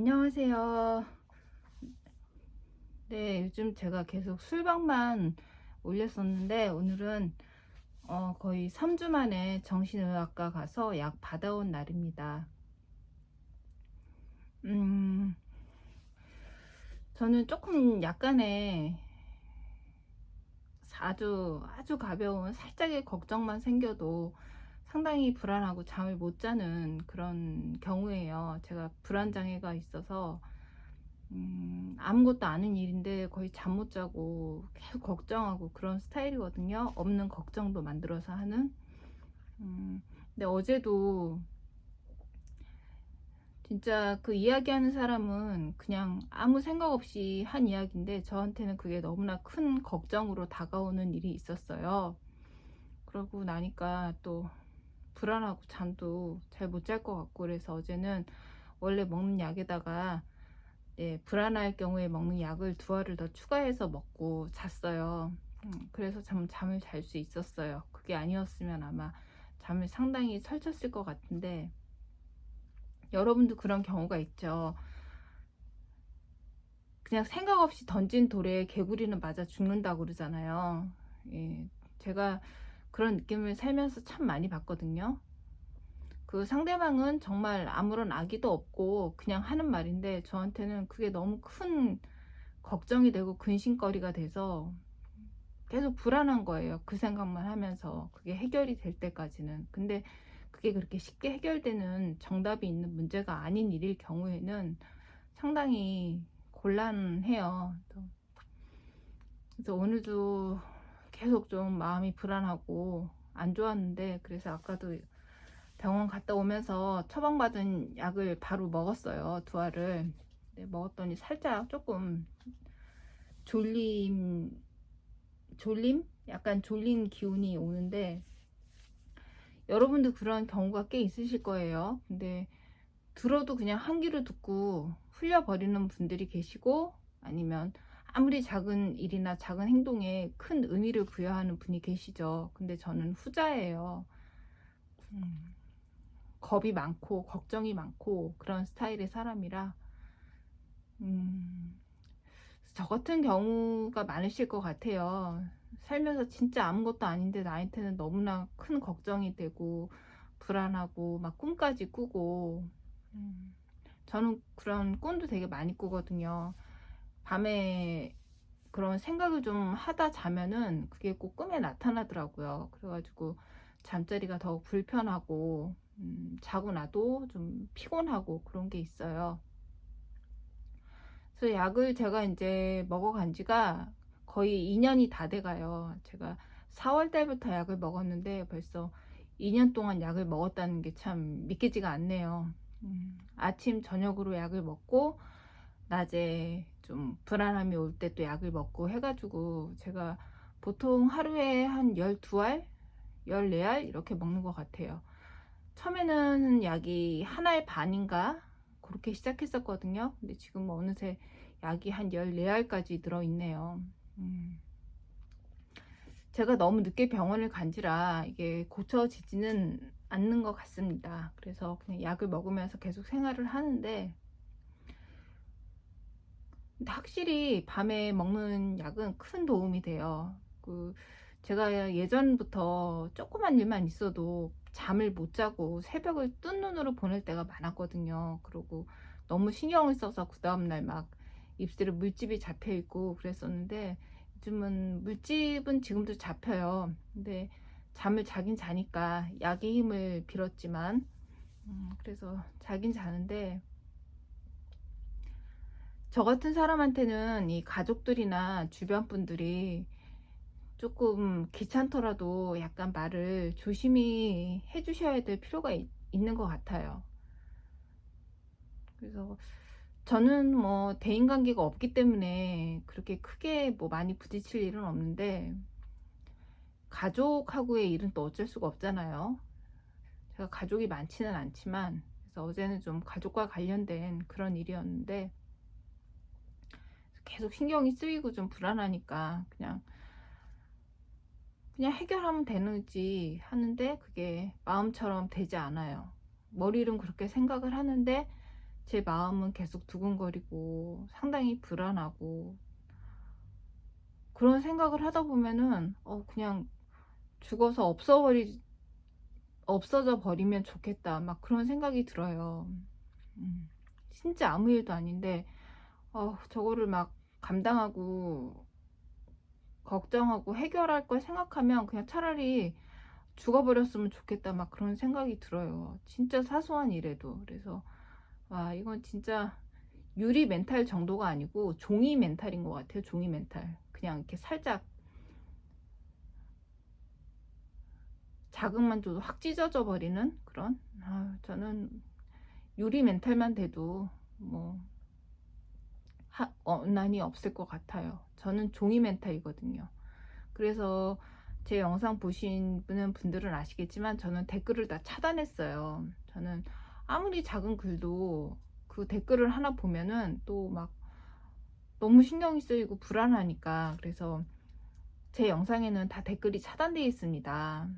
안녕하세요. 네, 요즘 제가 계속 술방만 올렸었는데 오늘은 어, 거의 3주 만에 정신의학과 가서 약 받아온 날입니다. 음, 저는 조금 약간의 아주 아주 가벼운 살짝의 걱정만 생겨도 상당히 불안하고 잠을 못 자는 그런 경우예요. 제가 불안 장애가 있어서 음, 아무것도 아닌 일인데 거의 잠 못 자고 계속 걱정하고 그런 스타일이거든요. 없는 걱정도 만들어서 하는. 음, 근데 어제도 진짜 그 이야기하는 사람은 그냥 아무 생각 없이 한 이야기인데 저한테는 그게 너무나 큰 걱정으로 다가오는 일이 있었어요. 그러고 나니까 또 불안하고 잠도 잘 못 잘 것 같고 그래서 어제는 원래 먹는 약에다가 예, 불안할 경우에 먹는 약을 두 알을 더 추가해서 먹고 잤어요. 음, 그래서 참 잠을 잘 수 있었어요. 그게 아니었으면 아마 잠을 상당히 설쳤을 것 같은데 여러분도 그런 경우가 있죠. 그냥 생각 없이 던진 돌에 개구리는 맞아 죽는다고 그러잖아요. 예, 제가 그런 느낌을 살면서 참 많이 봤거든요. 그 상대방은 정말 아무런 악의도 없고 그냥 하는 말인데 저한테는 그게 너무 큰 걱정이 되고 근심거리가 돼서 계속 불안한 거예요. 그 생각만 하면서 그게 해결이 될 때까지는. 근데 그게 그렇게 쉽게 해결되는 정답이 있는 문제가 아닌 일일 경우에는 상당히 곤란해요. 그래서 오늘도 계속 좀 마음이 불안하고 안 좋았는데 그래서 아까도 병원 갔다 오면서 처방받은 약을 바로 먹었어요. 두 알을. 네, 먹었더니 살짝 조금 졸림 졸림? 약간 졸린 기운이 오는데 여러분도 그런 경우가 꽤 있으실 거예요. 근데 들어도 그냥 한 귀로 듣고 흘려버리는 분들이 계시고 아니면 아무리 작은 일이나 작은 행동에 큰 의미를 부여하는 분이 계시죠. 근데 저는 후자예요. 음, 겁이 많고 걱정이 많고 그런 스타일의 사람이라 음, 저 같은 경우가 많으실 것 같아요. 살면서 진짜 아무것도 아닌데 나한테는 너무나 큰 걱정이 되고 불안하고 막 꿈까지 꾸고 음, 저는 그런 꿈도 되게 많이 꾸거든요. 밤에 그런 생각을 좀 하다 자면은 그게 꼭 꿈에 나타나더라고요. 그래가지고 잠자리가 더 불편하고 음, 자고 나도 좀 피곤하고 그런 게 있어요. 그래서 약을 제가 이제 먹어간 지가 거의 2년이 다 돼가요. 제가 4월 달부터 약을 먹었는데 벌써 2년 동안 약을 먹었다는 게 참 믿기지가 않네요. 음, 아침 저녁으로 약을 먹고 낮에 좀 불안함이 올 때 또 약을 먹고 해가지고 제가 보통 하루에 한 12알, 14알 이렇게 먹는 것 같아요. 처음에는 약이 한 알 반인가 그렇게 시작했었거든요. 근데 지금 뭐 어느새 약이 한 14알까지 들어있네요. 음. 제가 너무 늦게 병원을 간지라 이게 고쳐지지는 않는 것 같습니다. 그래서 그냥 약을 먹으면서 계속 생활을 하는데 근데 확실히 밤에 먹는 약은 큰 도움이 돼요. 그 제가 예전부터 조그만 일만 있어도 잠을 못 자고 새벽을 뜬 눈으로 보낼 때가 많았거든요. 그리고 너무 신경을 써서 그 다음날 막 입술에 물집이 잡혀 있고 그랬었는데 요즘은 물집은 지금도 잡혀요. 근데 잠을 자긴 자니까 약의 힘을 빌었지만 음, 그래서 자긴 자는데 저 같은 사람한테는 이 가족들이나 주변 분들이 조금 귀찮더라도 약간 말을 조심히 해주셔야 될 필요가 있, 있는 것 같아요. 그래서 저는 뭐 대인관계가 없기 때문에 그렇게 크게 뭐 많이 부딪힐 일은 없는데 가족하고의 일은 또 어쩔 수가 없잖아요. 제가 가족이 많지는 않지만 그래서 어제는 좀 가족과 관련된 그런 일이었는데 계속 신경이 쓰이고 좀 불안하니까 그냥 그냥 해결하면 되는지 하는데 그게 마음처럼 되지 않아요. 머리는 그렇게 생각을 하는데 제 마음은 계속 두근거리고 상당히 불안하고 그런 생각을 하다 보면은 어 그냥 죽어서 없어버리 없어져 버리면 좋겠다 막 그런 생각이 들어요. 음, 진짜 아무 일도 아닌데 어 저거를 막 감당하고 걱정하고 해결할 걸 생각하면 그냥 차라리 죽어버렸으면 좋겠다 막 그런 생각이 들어요. 진짜 사소한 일에도 그래서 와 이건 진짜 유리 멘탈 정도가 아니고 종이 멘탈인 것 같아요. 종이 멘탈 그냥 이렇게 살짝 자극만 줘도 확 찢어져 버리는 그런 아, 저는 유리 멘탈만 돼도 뭐 하, 어난이 없을 것 같아요. 저는 종이 멘탈이거든요. 그래서 제 영상 보시는 분들은 아시겠지만 저는 댓글을 다 차단했어요. 저는 아무리 작은 글도 그 댓글을 하나 보면은 또 막 너무 신경이 쓰이고 불안하니까 그래서 제 영상에는 다 댓글이 차단되어 있습니다.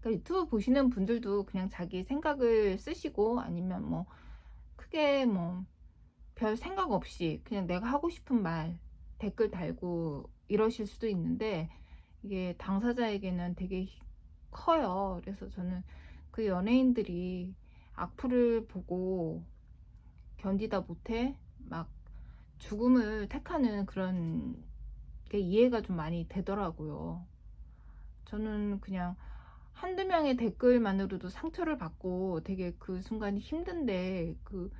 그러니까 유튜브 보시는 분들도 그냥 자기 생각을 쓰시고 아니면 뭐 크게 뭐 별 생각 없이 그냥 내가 하고 싶은 말 댓글 달고 이러실 수도 있는데 이게 당사자에게는 되게 커요. 그래서 저는 그 연예인들이 악플을 보고 견디다 못해 막 죽음을 택하는 그런 게 이해가 좀 많이 되더라고요. 저는 그냥 한두 명의 댓글만으로도 상처를 받고 되게 그 순간이 힘든데 그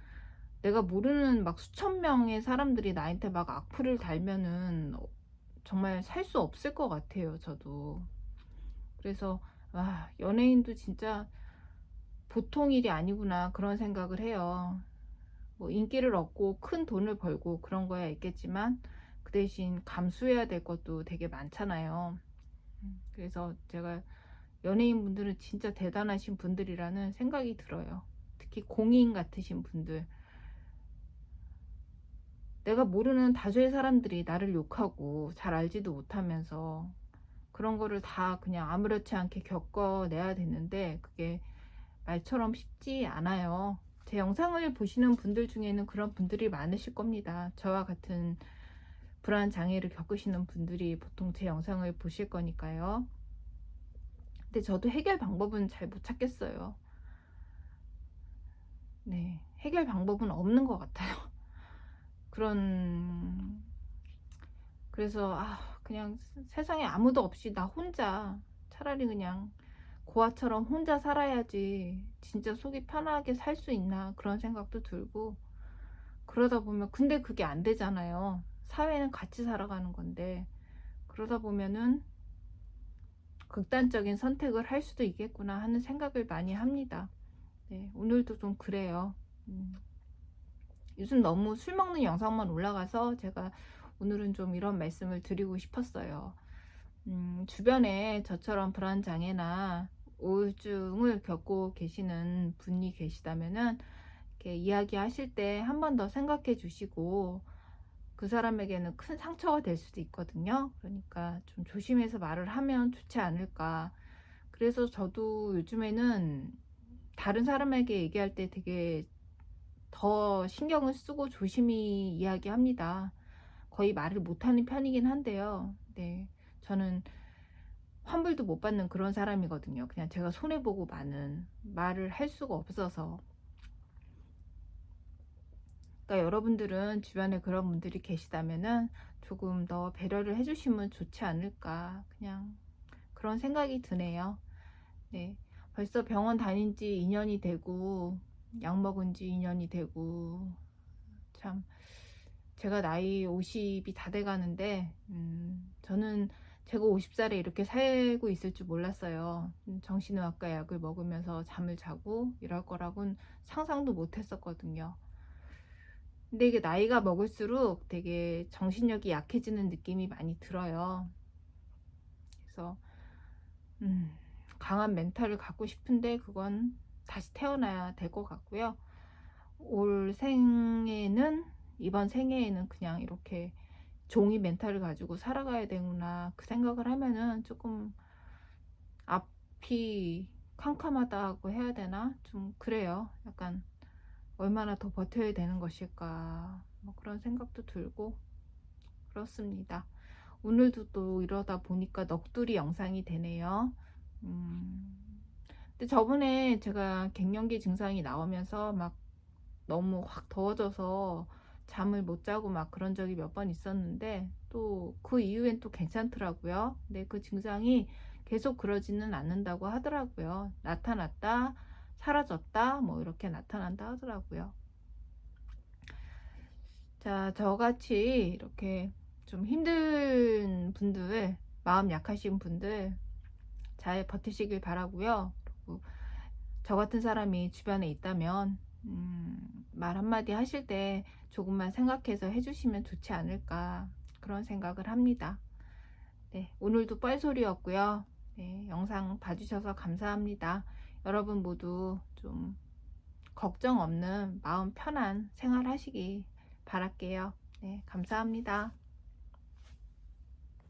내가 모르는 막 수천 명의 사람들이 나한테 막 악플을 달면은 정말 살 수 없을 것 같아요, 저도. 그래서, 와, 연예인도 진짜 보통 일이 아니구나, 그런 생각을 해요. 뭐, 인기를 얻고 큰 돈을 벌고 그런 거야 있겠지만, 그 대신 감수해야 될 것도 되게 많잖아요. 그래서 제가 연예인 분들은 진짜 대단하신 분들이라는 생각이 들어요. 특히 공인 같으신 분들. 내가 모르는 다수의 사람들이 나를 욕하고 잘 알지도 못하면서 그런 거를 다 그냥 아무렇지 않게 겪어내야 되는데 그게 말처럼 쉽지 않아요. 제 영상을 보시는 분들 중에는 그런 분들이 많으실 겁니다. 저와 같은 불안 장애를 겪으시는 분들이 보통 제 영상을 보실 거니까요. 근데 저도 해결 방법은 잘 못 찾겠어요. 네, 해결 방법은 없는 것 같아요. 그런 그래서 아 그냥 세상에 아무도 없이 나 혼자 차라리 그냥 고아처럼 혼자 살아야지 진짜 속이 편하게 살 수 있나 그런 생각도 들고 그러다 보면 근데 그게 안 되잖아요. 사회는 같이 살아가는 건데 그러다 보면은 극단적인 선택을 할 수도 있겠구나 하는 생각을 많이 합니다. 네, 오늘도 좀 그래요. 음. 요즘 너무 술 먹는 영상만 올라가서 제가 오늘은 좀 이런 말씀을 드리고 싶었어요. 음, 주변에 저처럼 불안 장애나 우울증을 겪고 계시는 분이 계시다면은 이렇게 이야기하실 때 한 번 더 생각해 주시고 그 사람에게는 큰 상처가 될 수도 있거든요. 그러니까 좀 조심해서 말을 하면 좋지 않을까. 그래서 저도 요즘에는 다른 사람에게 얘기할 때 되게 더 신경을 쓰고 조심히 이야기합니다. 거의 말을 못하는 편이긴 한데요. 네, 저는 환불도 못 받는 그런 사람이거든요. 그냥 제가 손해보고 마는 말을 할 수가 없어서. 그러니까 여러분들은 주변에 그런 분들이 계시다면은 조금 더 배려를 해주시면 좋지 않을까. 그냥 그런 생각이 드네요. 네. 벌써 병원 다닌 지 2년이 되고 약 먹은 지 2년이 되고 참 제가 나이 50이 다 돼 가는데 음, 저는 제가 50살에 이렇게 살고 있을 줄 몰랐어요. 음, 정신의학과 약을 먹으면서 잠을 자고 이럴 거라고는 상상도 못 했었거든요. 근데 이게 나이가 먹을수록 되게 정신력이 약해지는 느낌이 많이 들어요. 그래서 음, 강한 멘탈을 갖고 싶은데 그건 다시 태어나야 될 것 같고요. 올 생에는 이번 생애에는 그냥 이렇게 종이 멘탈을 가지고 살아가야 되구나 그 생각을 하면은 조금 앞이 캄캄하다고 해야 되나 좀 그래요. 약간 얼마나 더 버텨야 되는 것일까 뭐 그런 생각도 들고 그렇습니다. 오늘도 또 이러다 보니까 넋두리 영상이 되네요. 음, 근데 저번에 제가 갱년기 증상이 나오면서 막 너무 확 더워져서 잠을 못 자고 막 그런 적이 몇 번 있었는데 또 그 이후엔 또 괜찮더라고요. 근데 그 증상이 계속 그러지는 않는다고 하더라고요. 나타났다, 사라졌다, 뭐 이렇게 나타난다 하더라고요. 자, 저같이 이렇게 좀 힘든 분들, 마음 약하신 분들 잘 버티시길 바라고요. 저 같은 사람이 주변에 있다면 음, 말 한마디 하실 때 조금만 생각해서 해주시면 좋지 않을까 그런 생각을 합니다. 네, 오늘도 뻘소리였고요. 네, 영상 봐주셔서 감사합니다. 여러분 모두 좀 걱정 없는 마음 편한 생활 하시기 바랄게요. 네, 감사합니다.